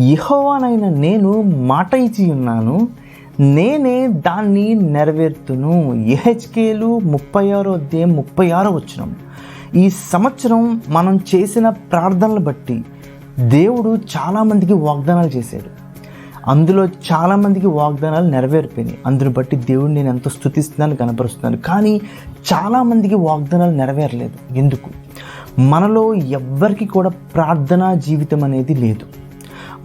యెహోవానైన నేను మాట ఇచ్చి ఉన్నాను నేనే దాన్ని నెరవేర్తును. ఎహెచ్కేలు ముప్పై ఆరో అధ్యాయం ముప్పై ఆరో వచ్చిన ఈ సంవత్సరం మనం చేసిన ప్రార్థనలు బట్టి దేవుడు చాలామందికి వాగ్దానాలు చేశాడు. అందులో చాలామందికి వాగ్దానాలు నెరవేరిపోయినాయి. అందుని బట్టి దేవుడిని నేను ఎంతో స్థుతిస్తున్నాను కనపరుస్తున్నాను. కానీ చాలామందికి వాగ్దానాలు నెరవేరలేదు. ఎందుకు? మనలో ఎవ్వరికి కూడా ప్రార్థనా జీవితం అనేది లేదు.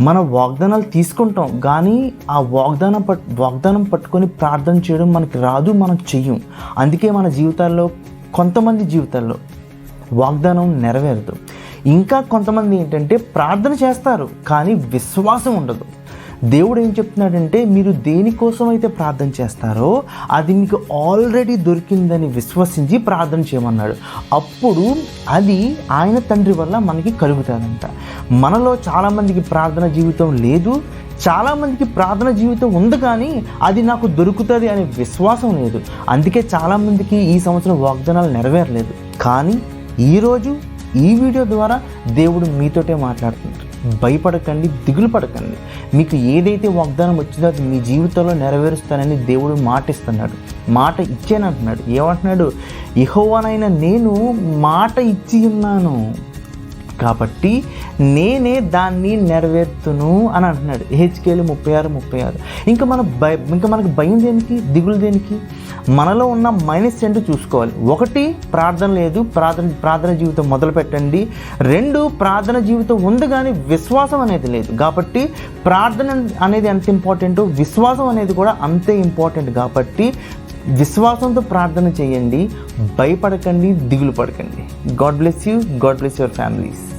మన వాగ్దానాలు తీసుకుంటాం కానీ ఆ వాగ్దానం పట్ వాగ్దానం పట్టుకొని ప్రార్థన చేయడం మనకి రాదు మనం చెయ్యం. అందుకే మన జీవితాల్లో కొంతమంది జీవితాల్లో వాగ్దానం నెరవేరదు. ఇంకా కొంతమంది ఏంటంటే ప్రార్థన చేస్తారు కానీ విశ్వాసం ఉండదు. దేవుడు ఏం చెప్తున్నాడంటే మీరు దేనికోసం అయితే ప్రార్థన చేస్తారో అది మీకు ఆల్రెడీ దొరికిందని విశ్వసించి ప్రార్థన చేయమన్నాడు. అప్పుడు అది ఆయన తండ్రి వల్ల మనకి కలుగుతుందంట. మనలో చాలామందికి ప్రార్థన జీవితం లేదు చాలామందికి ప్రార్థన జీవితం ఉంది కానీ అది నాకు దొరుకుతుంది అనే విశ్వాసం లేదు. అందుకే చాలామందికి ఈ సంవత్సరం వాగ్దానాలు నెరవేరలేదు. కానీ ఈరోజు ఈ వీడియో ద్వారా దేవుడు మీతోటే మాట్లాడుతున్నాడు. భయపడకండి దిగులు పడకండి. మీకు ఏదైతే వాగ్దానం వచ్చిందో అది మీ జీవితంలో నెరవేరుస్తానని దేవుడు మాట ఇస్తున్నాడు మాట ఇచ్చానంటున్నాడు. ఏమంటున్నాడు? ఇహోవనైనా నేను మాట ఇచ్చి ఉన్నాను. కాబట్టి నేనే దాన్ని నెరవేర్తును అని అంటున్నాడు. హెచ్కేలు ముప్పై ఆరు ముప్పై ఆరు. ఇంకా మన భయ ఇంకా మనకు భయం దేనికి? దిగులు దేనికి? మనలో ఉన్న మైనస్ ఏంటో చూసుకోవాలి. ఒకటి ప్రార్థన లేదు. ప్రార్థన ప్రార్థన జీవితం మొదలు పెట్టండి. రెండు ప్రార్థన జీవితం ఉంది కానీ విశ్వాసం అనేది లేదు. కాబట్టి ప్రార్థన అనేది ఎంత ఇంపార్టెంటో విశ్వాసం అనేది కూడా అంతే ఇంపార్టెంట్. కాబట్టి విశ్వాసంతో ప్రార్థన చేయండి భయపడకండి దిగులు పడకండి. God bless you God bless your families